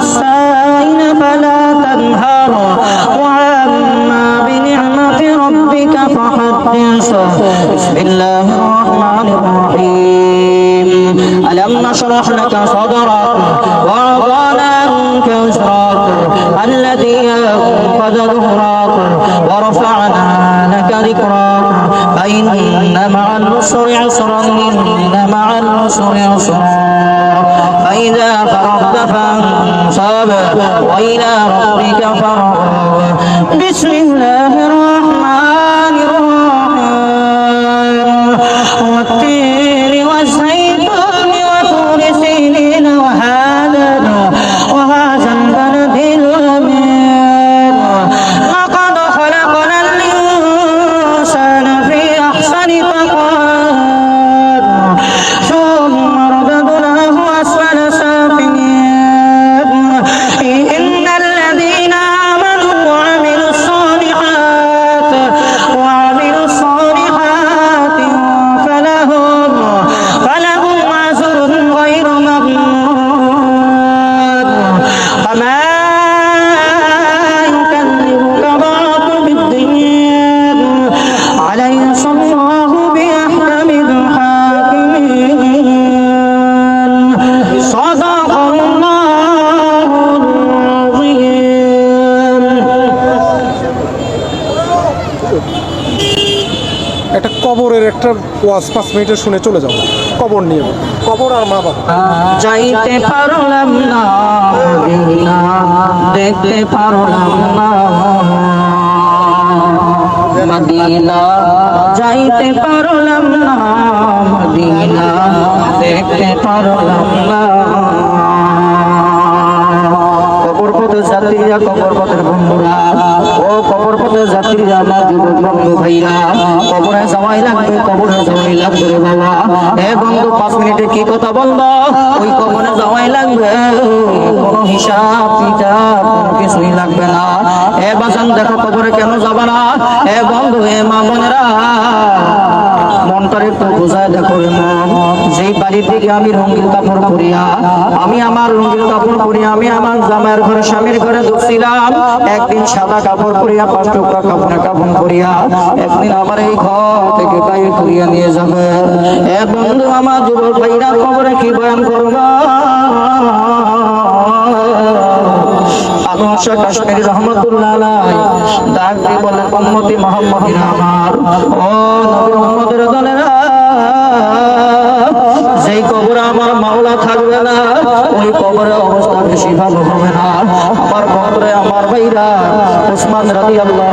السائل فلا تنهر. وعما بنعمة ربك فحدث. بسم الله الرحمن الرحيم. ألم نشرح لك صدرك ووضعنا عنك وزرك الذي أنقذ ظهرك ورفعنا لك ذكرك فإن مع العسر عسرا إن مع العسر عسرا. فإذا فرغت فانطلق وإلى ربك فارغب بسم الله ওয়াজ পাঁচ মিনিটে শুনে চলে যাও কবর নিয়ে কবর আর মা বাবা। যাইতে পারলাম না দেখতে পারলাম না। মদিনা, যাইতে পারলাম না, মদিনা, দেখতে পারলাম না। কবর পথে যাত্রীরা কবর বন্ধু ভাইরা, কবরে যাওয়াই লাগবে, কবরে যাওয়াই লাগবে রে বাবা। হে বন্ধু, পাঁচ মিনিটে কি কথা বলব? ওই কবরে যাওয়াই লাগবে। কোনো হিসাব, কিতাব, কোনো কিছুই লাগবে না। হে বাজান, দেখো কবরে কেন যাবা না? হে বন্ধু হে মা বোনেরা, মনটার একটু বোঝায় দেখো রে মন যেই বাড়ি থেকে আমি রঙিন কাপড় পরিয়া, আমি আমার রঙিন কাপড় পরিয়া, আমি আমার জামাইয়ের ঘরে, স্বামীর ঘরে ঢুকছিলাম একদিন সাদা কাপড় পরিয়া, পাঁচ টুকরা কাপড় কাপড় পরিয়া, একদিন আমার এই ঘর থেকে বাইরে করিয়া নিয়ে যাবে। এ বন্ধু আমার যুবক ভাইরা খবরে কি বয়ান করবা? কাশ্মীরি, রহমতুল্লাহ ডাক দিয়ে বলে, উম্মতি মোহাম্মদিন আমার। ও নবী উম্মতের দলেরা যেই কবরে আমার মাওলা থাকবে না। ওই কবরে অবস্থা বেশি ভালো হবে না। আমার বন্ধুরে আমার ভাইরা, ওসমান রাদি আল্লাহ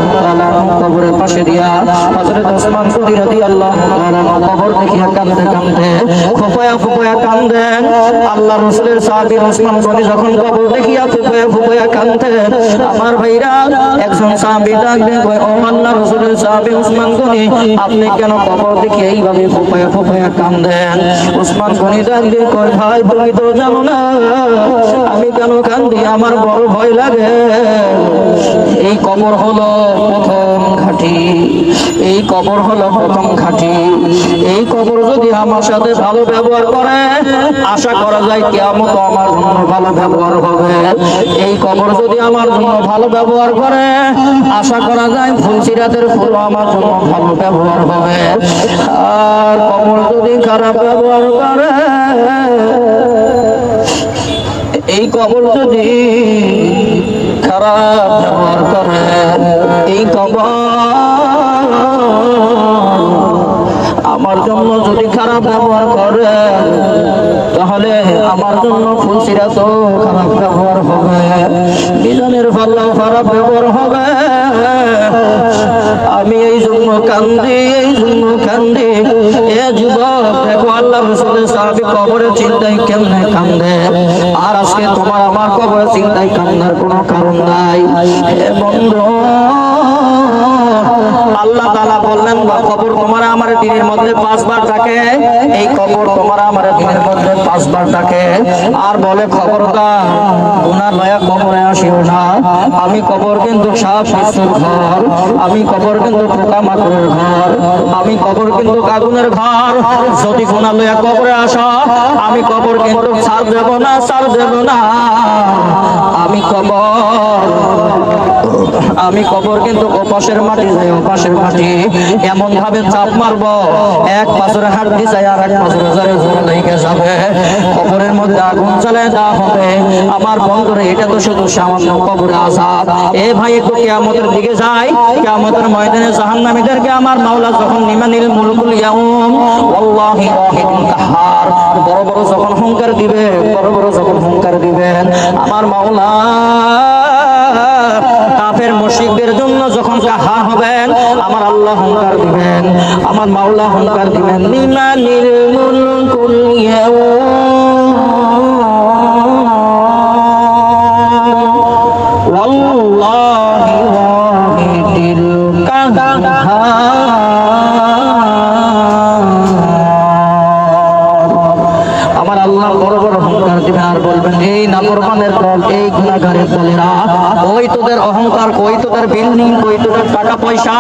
কবরের পাশে দিয়া হযরত ওসমান গনি রাদি আল্লাহ কবর দেখিয়া কান্দে কান্দে ফুপায়া ফুপায়া কান্দেন আল্লাহ রসুলের সাহাবী ওসমান গনি যখন কবর দেখিয়া ফুপায়া ফুপায়া কান্দেন আমার ভাইরা, একজন সাহাবী কয়, ও আল্লাহ রসুলের সাহাবী ওসমান গনি, আপনি কেন কবর দেখে এইভাবে ফুপায়া ফুপায়া কান্দেন ওসমান গনি ডাকলে কয়, ভাই, তুমি তো জানো না, আমি কেন কান্দি, আমার বড় ভয় লাগে। এই কবর হলো প্রথম ঘাটি। এই কবর হলো প্রথম ঘাটি। এই কবর যদি আমার সাথে ভালো ব্যবহার করে, আশা করা যায় কেমন আমার জন্য ভালো ব্যবহার হবে। এই কবর যদি আমার জন্য ভালো ব্যবহার করে, আশা করা যায় ফুলসিরাতের ফুল আমার জন্য ভালো ব্যবহার হবে। আর কবর যদি খারাপ ব্যবহার করে এই কবর যদি খারাপ ব্যবহার করে এই কবর আমার জন্য খারাপ ব্যবহার করে, তাহলে আমার জন্য ফুলসিরা তো খারাপ ব্যবহার হবে। বিজনের পাল্লাও খারাপ ব্যবহার হবে। আমি এই জন্য কান্দি, এই জন্য কান্দি, এ যুবক আল্লাহ রসুলের সাহাবি কবরের চিন্তায় কেমনে কান্দে? আর আজকে তোমার আমার কবরের চিন্তায় কান্দার কোনো কারণ নাই। হে বন্ধু আল্লাহ তাআলা বললেন কবর তোমার আমার দিনের মধ্যে পাঁচবার ডাকে। এই কবর তোমার আমার দিনের মধ্যে পাঁচবার ডাকে। আর বলে, খবরদার, গুনাহ লয়া কবরে আসিও না। আমি কবর কিন্তু সাপ শিশুর ঘর। আমি কবর কিন্তু পোকা মাকড়ের ঘর। আমি কবর কিন্তু আগুনের ঘর। যদি গুনাহ লয়া কবরে আসা, আমি কবর কিন্তু ছাড় দেব না ছাড় দেব না। আমি কবর আমি কবর কিন্তু ওপাশের মাটি যাই ওপাশের মাটি। এমন ভাবে চাপ মারবো। এক পাথরে হাত দিয়ে যায় আর এক পাথরে জোরে জোরে লেগে যাবে। কবরের মধ্যে আগুন জ্বালে দেওয়া হবে। আমার বন্ধুরা এটা তো শুধু সামান্য কবরে আজাদ। এ ভাই, একটু কিয়ামতের দিকে যায় কিয়ামতের ময়দানে জাহান্নামীদেরকে আমার মাওলা যখন নিমানিল মুলকুল ইয়াউম, ওয়াল্লাহি ওয়াহিদুল কাহার, বড় বড় যখন হুঙ্কার দিবে বড় বড় যখন হুঙ্কার দিবেন, আমার মাওলা মুশরিকদের জন্য যখন কাহা হবেন, আমার আল্লাহ হুঙ্কার দিবেন, আমার মাওলা হুঙ্কার দিবেন। আমার আল্লাহ বড় বড় দিবে আর বলবেন, এই নাফরমানের দল, এই গুণাগারের দলেরা, ওই তোদের অহংকার, ওই তোদের বিল্ডিং ওই তোদের টাকা পয়সা